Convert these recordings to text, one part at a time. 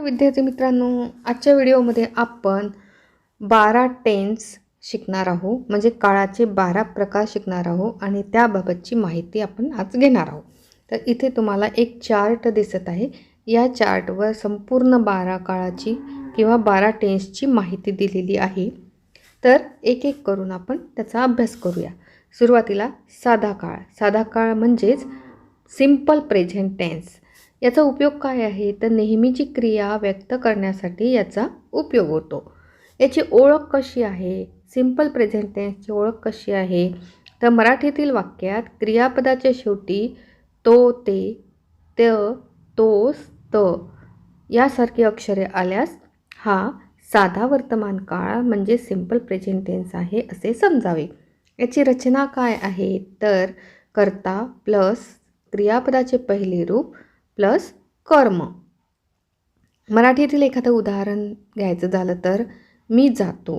विद्यार्थी मित्रांनो आजच्या व्हिडिओमध्ये आपण बारा टेन्स शिकणार आहोत. म्हणजे काळाचे बारा प्रकार शिकणार आहोत आणि त्याबाबतची माहिती आपण आज घेणार आहोत. तर इथे तुम्हाला एक चार्ट दिसत आहे. या चार्टवर संपूर्ण बारा काळाची किंवा बारा टेन्सची माहिती दिलेली आहे. तर एक एक करून आपण त्याचा अभ्यास करूया. सुरुवातीला साधा काळ. साधा काळ म्हणजेच सिंपल प्रेझेंट टेन्स. याचा उपयोग काय आहे? तर नेहमीची क्रिया व्यक्त करण्यासाठी याचा उपयोग होतो. याची ओळख कशी आहे? सिंपल प्रेझेंट टेन्सची ओळख कशी आहे? तर मराठीतील वाक्यात क्रियापदाच्या शेवटी तो ते त तोस त यासारखी अक्षरे आल्यास हा साधा वर्तमान काळ म्हणजे सिंपल प्रेझेंट टेन्स आहे असे समजावे. याची रचना काय आहे? तर कर्ता प्लस क्रियापदाचे पहिले रूप प्लस कर्म. मराठीतील एखादं उदाहरण घ्यायचं झालं तर मी जातो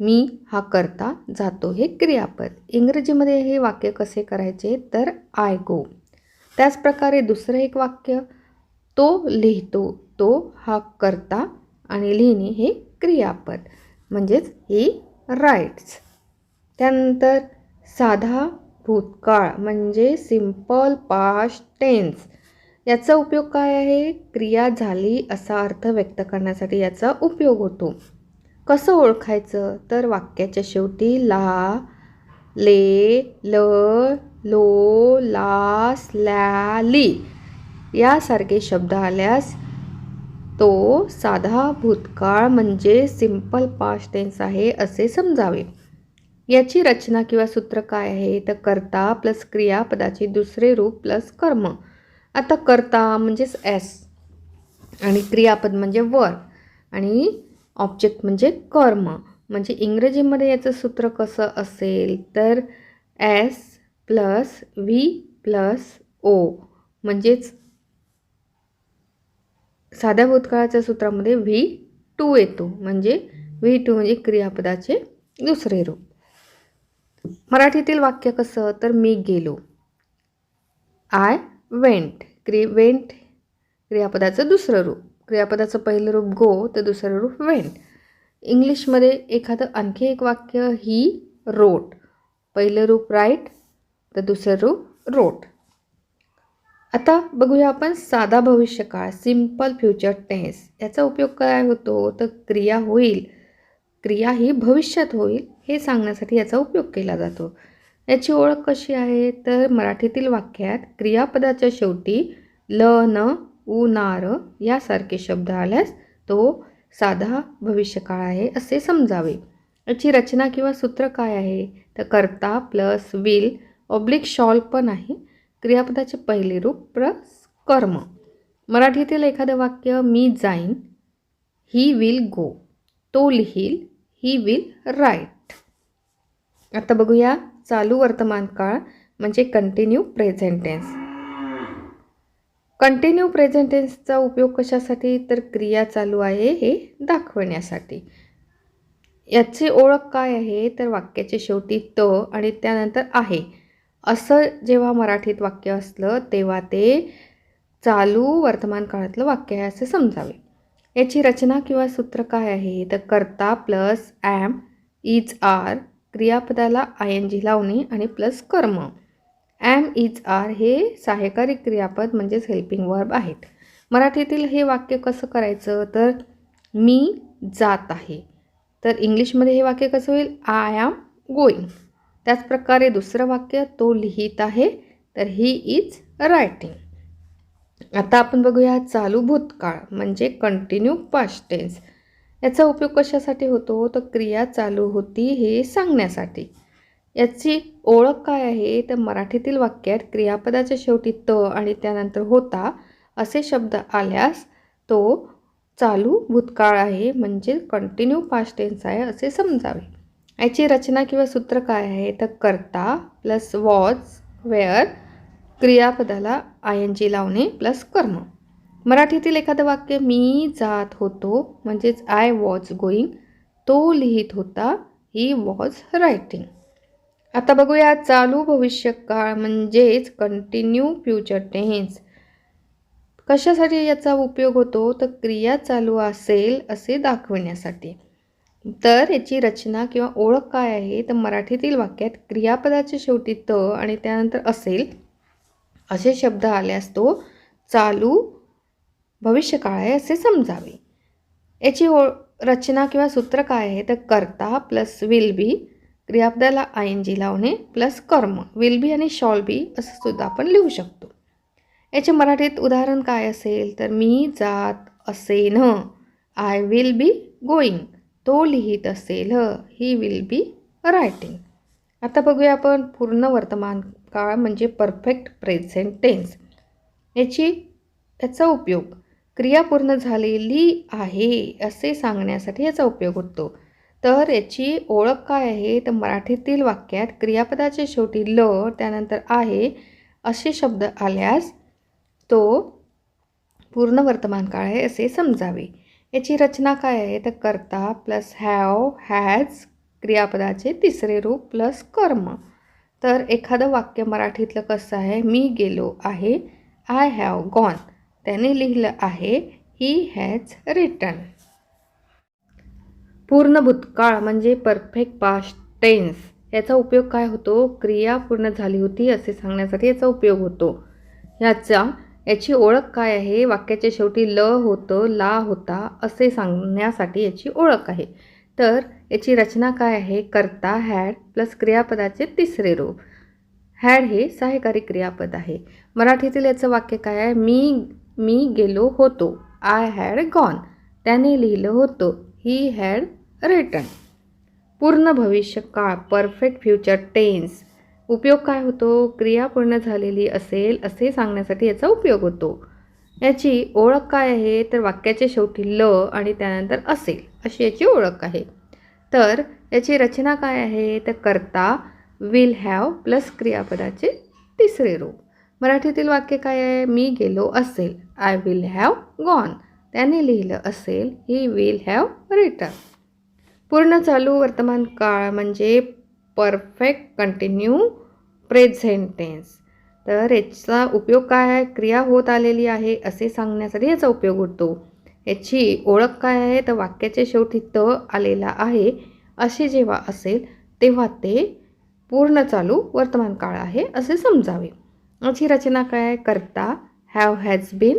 मी हा करता जातो हे क्रियापद. इंग्रजीमध्ये हे वाक्य कसे करायचे तर आय गो त्याचप्रकारे दुसरं एक वाक्य तो लिहितो तो हा करता आणि लिहिणे हे क्रियापद. म्हणजेच ही राईट्स त्यानंतर साधा भूतकाळ म्हणजे सिंपल पास्ट टेन्स याचा उपयोग काय आहे? क्रिया झाली असा अर्थ व्यक्त करण्यासाठी याचा उपयोग होतो. कसं ओळखायचं? तर वाक्याच्या शेवटी ला ले ल लो लास ल्या ली यासारखे शब्द आल्यास तो साधा भूतकाळ म्हणजे सिंपल पास्ट टेन्स आहे असे समजावे. याची रचना किंवा सूत्र काय आहे? तर कर्ता प्लस क्रियापदाचे दुसरे रूप प्लस कर्म. आता कर्ता म्हणजेच एस आणि क्रियापद म्हणजे वर. आणि ऑब्जेक्ट म्हणजे कर्म. म्हणजे इंग्रजीमध्ये याचं सूत्र कसं असेल तर S plus V plus O म्हणजेच साध्या भूतकाळाच्या सूत्रामध्ये व्ही टू येतो. म्हणजे व्ही टू म्हणजे क्रियापदाचे दुसरे रूप. मराठीतील वाक्य कसं? तर मी गेलो. आय वेंट क्रि वेंट क्रियापदाचं दुसरं रूप. क्रियापदाचं पहिलं रूप गो तर दुसरं रूप वेंट. इंग्लिशमध्ये एखादं आणखी एक वाक्य ही रोट. पहिलं रूप राईट तर दुसरं रूप रोट. आता बघूया आपण साधा भविष्यकाळ सिंपल फ्युचर टेन्स. याचा उपयोग काय होतो? तर क्रिया होईल. क्रिया ही भविष्यात होईल हे सांगण्यासाठी याचा उपयोग केला जातो. याची ओळख कशी आहे? तर मराठीतील वाक्यात क्रियापदाच्या शेवटी ल न उ नार यासारखे शब्द आल्यास तो साधा भविष्यकाळ आहे असे समजावे. याची रचना किंवा सूत्र काय आहे? तर कर्ता प्लस विल ऑब्लिक शॉल पण आहे. क्रियापदाचे पहिले रूप प्लस कर्म. मराठीतील एखादं वाक्य मी जाईन ही विल गो. तो लिहील ही विल राईट. आता बघूया. चालू वर्तमान काळ म्हणजे continue present tense continue present टेन्सचा उपयोग कशासाठी? तर क्रिया चालू आहे हे दाखवण्यासाठी. याची ओळख काय आहे? तर वाक्याच्या शेवटी त आणि त्यानंतर आहे. असं जेव्हा मराठीत वाक्य असलं तेव्हा ते चालू वर्तमान काळातलं वाक्य आहे असे समजावे. याची रचना किंवा सूत्र काय आहे? तर कर्ता प्लस ॲम इज आर क्रियापदाला आय एन जी लावणे आणि प्लस कर्म. ॲम इज आर हे सहाय्यकारी क्रियापद म्हणजेच हेल्पिंग वर्ब आहेत. मराठीतील हे वाक्य कसं करायचं? तर मी जात आहे. तर इंग्लिशमध्ये हे वाक्य कसं होईल? आय आम गोईंग त्याचप्रकारे दुसरं वाक्य तो लिहित आहे तर ही इज रायटिंग आता आपण बघूया चालू भूतकाळ म्हणजे कंटिन्यू पास्ट टेन्स याचा उपयोग कशासाठी होतो? तर क्रिया चालू होती हे सांगण्यासाठी. याची ओळख काय आहे? तर मराठीतील वाक्यात क्रियापदाच्या शेवटी त आणि त्यानंतर होता असे शब्द आल्यास तो चालू भूतकाळ आहे म्हणजे कंटिन्यू पास्ट टेन्स आहे असे समजावे. याची रचना किंवा सूत्र काय आहे? तर करता प्लस वॉज वेअर क्रियापदाला आय एन जी लावणे प्लस कर्म. मराठीतील एखादं वाक्य मी जात होतो म्हणजेच आय वॉज गोईंग तो लिहित होता ही वॉज रायटिंग आता बघूया चालू भविष्य काळ म्हणजेच कंटिन्यू फ्युचर टेन्स कशासाठी याचा उपयोग होतो? तर क्रिया चालू असेल असे दाखविण्यासाठी. तर याची रचना किंवा ओळख काय आहे? तर मराठीतील वाक्यात क्रियापदाच्या शेवटी त आणि त्यानंतर असेल असे शब्द आल्यास तो चालू भविष्यकाळ आहे असे समजावे. याची ओ रचना किंवा सूत्र काय आहे? तर कर्ता प्लस विल बी क्रियापदाला आय एन जी लावणे प्लस कर्म. विल बी आणि शॉल बी असं सुद्धा आपण लिहू शकतो. याचे मराठीत उदाहरण काय असेल? तर मी जात असेन आय विल बी गोईंग तो लिहित असेल ही विल बी रायटिंग आता बघूया आपण पूर्ण वर्तमान काळ म्हणजे परफेक्ट प्रेझेंट टेन्स याची याचा उपयोग. क्रिया पूर्ण झालेली आहे असे सांगण्यासाठी याचा उपयोग होतो. तर याची ओळख काय आहे? तर मराठीतील वाक्यात क्रियापदाच्या शेवटी ल त्यानंतर आहे असे शब्द आल्यास तो पूर्ण वर्तमान काळ आहे असे समजावे. याची रचना काय आहे? तर कर्ता प्लस हॅव हॅज क्रियापदाचे तिसरे रूप प्लस कर्म. तर एखादं वाक्य मराठीतलं कसं आहे? मी गेलो आहे आय हॅव गॉन. त्याने लिहिलं आहे ही हॅज रिटर्न पूर्ण भूतकाळ म्हणजे परफेक्ट पास्ट टेन्स याचा उपयोग काय होतो? क्रिया पूर्ण झाली होती असे सांगण्यासाठी याचा उपयोग होतो. ह्याचा याची ओळख काय आहे? वाक्याच्या शेवटी ल होतं ला होता असे सांगण्यासाठी याची ओळख आहे. तर याची रचना काय आहे? कर्ता हॅड प्लस क्रियापदाचे तिसरे रूप. हॅड हे सहायकारी क्रियापद आहे. मराठीतील याचं वाक्य काय आहे? मी मी गेलो होतो. आय हॅड गॉन त्याने लिहिलं होतं. ही हॅड रिटर्न पूर्ण भविष्य काळ. परफेक्ट फ्युचर टेन्स उपयोग काय होतो? क्रिया पूर्ण झालेली असेल असे सांगण्यासाठी याचा उपयोग होतो. याची ओळख काय आहे? तर वाक्याच्या शेवटी ल आणि त्यानंतर असेल अशी याची ओळख आहे. तर याची रचना काय आहे? तर कर्ता विल हॅव प्लस क्रियापदाचे तिसरे रूप. मराठीतील वाक्य काय आहे? मी गेलो असेल आय विल हॅव गॉन त्याने लिहिलं असेल ही विल हॅव रिटर्न पूर्ण चालू वर्तमान काळ म्हणजे परफेक्ट कंटिन्यू प्रेझेंट टेन्स तर याचा उपयोग काय आहे? क्रिया होत आलेली आहे असे सांगण्यासाठी याचा उपयोग होतो. याची ओळख काय आहे? तर वाक्याच्या शेवटी त आलेला आहे. असे जेव्हा असेल तेव्हा ते पूर्ण चालू वर्तमान काळ आहे असे समजावे. याची रचना काय करता हॅव हॅज बीन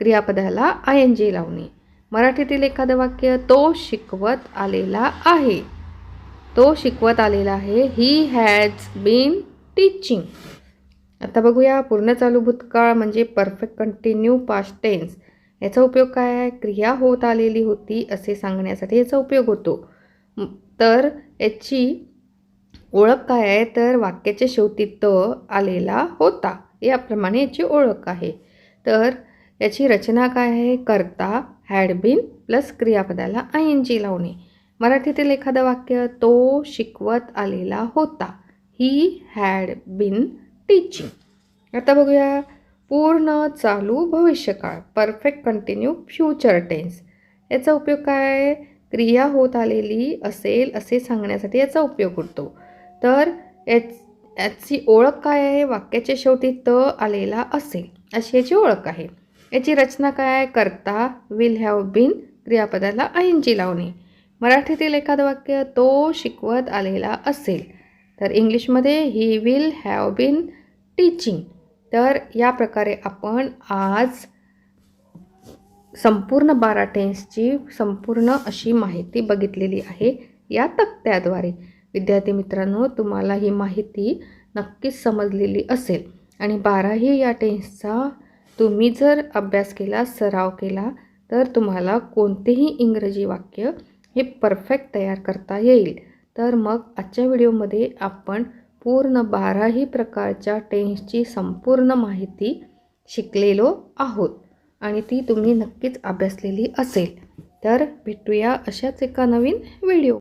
क्रियापदाला आय एन जी लावणे. मराठीतील एखादं वाक्य तो शिकवत आलेला आहे. तो शिकवत आलेला आहे. ही हॅज बीन टीचिंग आता बघूया पूर्ण चालू भूतकाळ म्हणजे परफेक्ट कंटिन्यू पास्ट टेन्स याचा उपयोग काय? आहे क्रिया होत आलेली होती असे सांगण्यासाठी याचा उपयोग होतो. तर याची ओळख काय आहे? तर वाक्याच्या शेवटी त आलेला होता. याप्रमाणे याची ओळख आहे. तर याची रचना काय आहे? करता हॅड बीन प्लस क्रियापदाला आय एन जी लावणे. मराठीतील एखादं वाक्य तो शिकवत आलेला होता. ही हॅड बीन टीचिंग आता बघूया. पूर्ण चालू भविष्यकाळ. परफेक्ट कंटिन्यू फ्युचर टेन्स याचा उपयोग काय? क्रिया होत आलेली असेल असे सांगण्यासाठी याचा उपयोग होतो. तर याच याची ओळख काय आहे? वाक्याच्या शेवटी त आलेला असेल. अशी याची ओळख आहे. याची रचना काय? आहे करता विल हॅव बीन क्रियापदाला आय लावणे. मराठीतील एखादं वाक्य तो शिकवत आलेला असेल. तर इंग्लिशमध्ये ही विल हॅव बीन टीचिंग. तर या प्रकारे आपण आज संपूर्ण बारा टेन्सची संपूर्ण अशी माहिती बघितलेली आहे या तक्त्याद्वारे. विद्यार्थी मित्रांनो तुम्हाला ही माहिती नक्कीच समजलेली असेल. आणि बाराही या टेन्सचा तुम्ही जर अभ्यास केला सराव केला तर तुम्हाला कोणतेही इंग्रजी वाक्य हे परफेक्ट तयार करता येईल. तर मग आजच्या व्हिडिओमध्ये आपण पूर्ण बाराही प्रकारच्या टेन्सची संपूर्ण माहिती शिकलेलो आहोत आणि ती तुम्ही नक्कीच अभ्यासलेली असेल. तर भेटूया अशाच एका नवीन व्हिडिओ